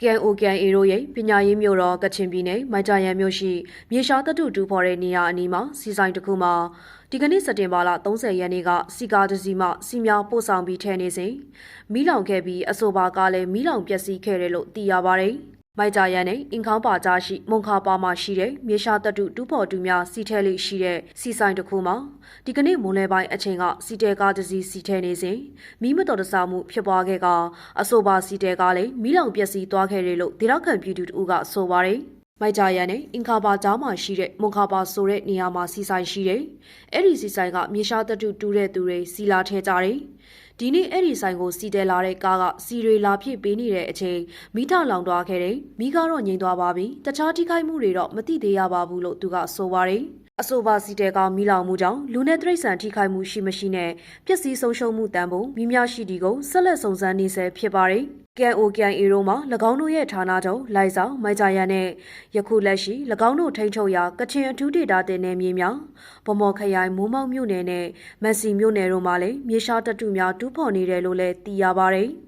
KNO KNA တို့ရဲ့ပညာရေးမြို့တော်ကချင်ပြည်နယ်မိုင်ဂျာယန်မြို့ရှိမြေရှားတတုတူဖော်တဲ့နေရာအနီးမှာစီဆိုင်တစ်ခုမှာဒီကနေ့စက်တင်ဘာလ30ရက်နေ့ကစီကားတစ်စီးမှစီများပို့ဆောင်ပြီးထဲနေစဉ်မီးလောင်ခဲ့ပြီးအဆိုပါကားလည်းမီးလောင်ပျက်စီးခဲ့တယ်လို့သိရပါတယ်။ မိုက်ဂျာယန်နဲ့အင်ခေါပါကြားရှိမုံခါပါမှာရှိတဲ့မြေရှားတတုတူဖော်တူများစီထဲလေးရှိတဲ့စီဆိုင်တစ်ခုမှာဒီကနေ့မွန်လယ်ပိုင်းအချိန်ကစီတဲကားတစ်စီးစီထဲနေစဉ်မီးမတော်တဆမှုဖြစ်ပွားခဲ့ကအဆိုပါစီတဲကားလည်းမီးလောင်ပျက်စီးသွားခဲ့တယ်လို့ဒေသခံပြည်သူတို့ကဆိုပါတယ်။ မိုက်ဂျာယန်နဲ့အင်ခါပါကြားမှာရှိတဲ့မွန်ခါပါဆိုတဲ့နေရာမှာစီဆိုင်ရှိတယ်။အဲ့ဒီစီဆိုင်ကမြေရှားတတုတူးတဲ့သူတွေစီလာထဲကြတယ်။ဒီနေ့အဲ့ဒီဆိုင်ကိုစီတဲလာတဲ့ကားကစီတွေလာဖြစ်ပေးနေတဲ့အချိန်မိထလောင်သွားခဲ့တယ်။မိကတော့ငြိမ်သွားပါပြီ။တခြားထိခိုက်မှုတွေတော့မသိသေးရပါဘူးလို့သူကဆိုပါတယ်။အဆိုပါစီတဲကမီလောင်မှုကြောင့်လူနဲ့တိရစ္ဆာန်ထိခိုက်မှုရှိမရှိနဲ့ပျက်စီးဆုံးရှုံးမှုတန်ဖိုးမိများရှိဒီကိုဆက်လက်စုံစမ်းနေဆဲဖြစ်ပါတယ်။ KNO KNA တို့မှာ၎င်းတို့ရဲ့ဌာနချုပ်လိုက်ဆောင်မိုက်ဂျာယန်နဲ့ယခုလက်ရှိ၎င်းတို့ထိန်းချုပ်ရာကချင်အထူးဒေသတင်နယ်မြေများဗမော်ခရိုင်မိုးမောက်မြို့နယ်နဲ့မက်ဆီမြို့နယ်တို့မှာလည်းမြေရှားတတုများတူးဖော်နေတယ်လို့လည်းသိရပါတယ်။